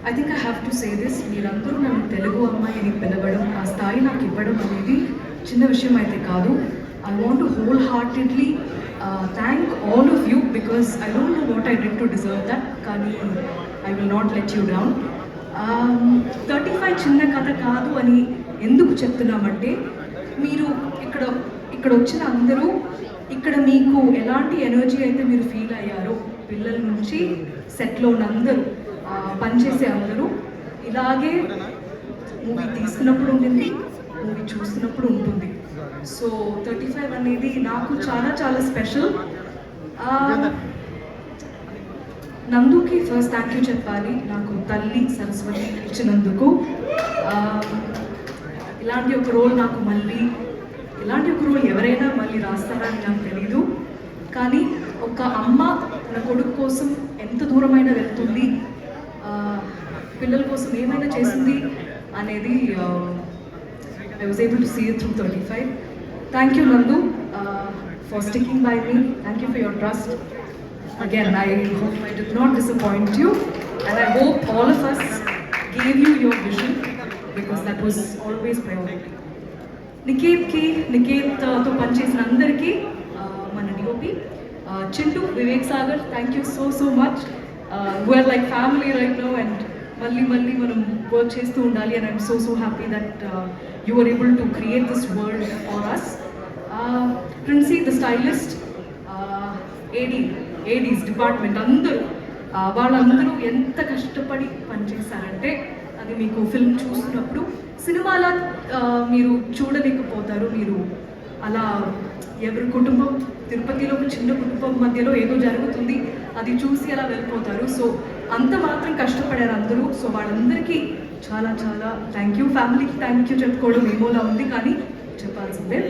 I think I have to say this మీరందరూ నన్ను తెలుగు అమ్మాయిని పిలవడం ఆ స్థాయి నాకు ఇవ్వడం అనేది చిన్న విషయం అయితే కాదు. I want whole heartedly thank all of you because I don't know what I dent to deserve that కానీ I will not let you down thirty five చిన్న కథ కాదు అని ఎందుకు చెప్తున్నామంటే మీరు ఇక్కడ ఇక్కడ వచ్చిన అందరూ ఇక్కడ మీకు ఎలాంటి ఎనర్జీ అయితే మీరు ఫీల్ అయ్యారో పిల్లల నుంచి సెట్లో ఉన్న అందరూ పనిచేసే అందరూ. ఇలాగే మూవీ తీసుకున్నప్పుడు ఉంటుంది మూవీ చూస్తున్నప్పుడు ఉంటుంది. సో థర్టీ ఫైవ్ అనేది నాకు చాలా చాలా స్పెషల్ నందుకి ఫస్ట్ థ్యాంక్ యూ చెప్పాలి. నాకు తల్లి సరస్వతి ఇచ్చినందుకు. ఇలాంటి ఒక రోల్ నాకు మళ్ళీ ఇలాంటి ఒక రోల్ ఎవరైనా మళ్ళీ రాస్తారని నాకు తెలీదు. కానీ ఒక అమ్మ తన కొడుకు కోసం ఎంత దూరమైనా వెళ్తుంది పిల్లల కోసం ఏమైనా చేసింది అనేది I was able to see through thirty five thank you Nandu for sticking by me thank you for your trust Again, I hope I did not disappoint you, and I hope all of us gave you your vision because that was always priority. నికేత్కి నికేత్తో పనిచేసిన అందరికీ మన DOP Chintu Vivek Sagar thank you so so much we're like family right no and మళ్ళీ మళ్ళీ మనం work చేస్తూ ఉండాలి and I'm so so happy that you are able to create this world for us Princy the stylist AD ADs department అందరూ uh, వాళ్ళందరూ ఎంత కష్టపడి పనిచేశారంటే అది మీకు ఫిల్మ్ చూస్తున్నప్పుడు సినిమాలా uh, మీరు చూడలేకపోతారు మీరు అలా ఎవరి కుటుంబం తిరుపతిలో ఒక చిన్న కుటుంబం మధ్యలో ఏదో జరుగుతుంది అది చూసి అలా వెళ్ళిపోతారు. సో అంత మాత్రం కష్టపడారు అందరూ. సో వాళ్ళందరికీ చాలా చాలా థ్యాంక్ యూ ఫ్యామిలీకి థ్యాంక్ యూ చెప్పుకోవడం ఏమోలా ఉంది కానీ చెప్పాల్సిందే.